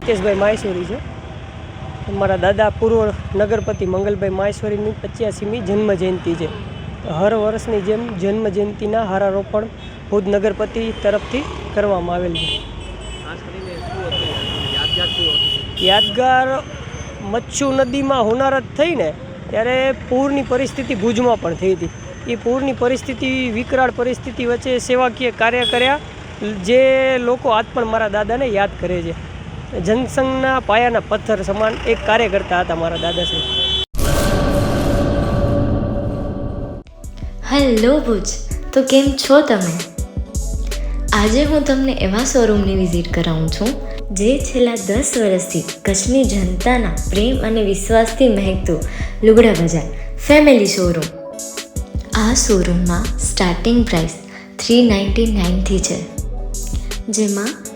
મુકેશભાઈ માહેશ્વરી છે. મારા દાદા પૂર્વ નગરપતિ મંગલભાઈ માહેશ્વરીની પચ્યાસીમી જન્મ જયંતિ છે. હર વર્ષની જેમ જન્મ જયંતિના હારારોપણ ભુજ નગરપતિ તરફથી કરવામાં આવેલ છે. યાદગાર મચ્છુ નદીમાં હોનારત થઈને ત્યારે પૂરની પરિસ્થિતિ ભુજમાં પણ થઈ હતી. એ પૂરની પરિસ્થિતિ, વિકરાળ પરિસ્થિતિ વચ્ચે સેવાકીય કાર્ય કર્યા, જે લોકો આજ પણ મારા દાદાને યાદ કરે છે. જનસંઘના પાયાના પથ્થર સમાન એક કાર્ય કરતા હતા મારા દાદાશ્રી. હેલો ભુજ, તો કેમ છો તમે? આજે હું તમને એવા શોરૂમની વિઝિટ કરાવું છું, જે છેલ્લા દસ વર્ષથી કચ્છની જનતાના પ્રેમ અને વિશ્વાસથી મહેકતું લુગડા બજાર ફેમિલી શોરૂમ આ શોરૂમમાં સ્ટાર્ટિંગ પ્રાઇસ થ્રી નાઇન્ટી નાઇનથી છે, જેમાં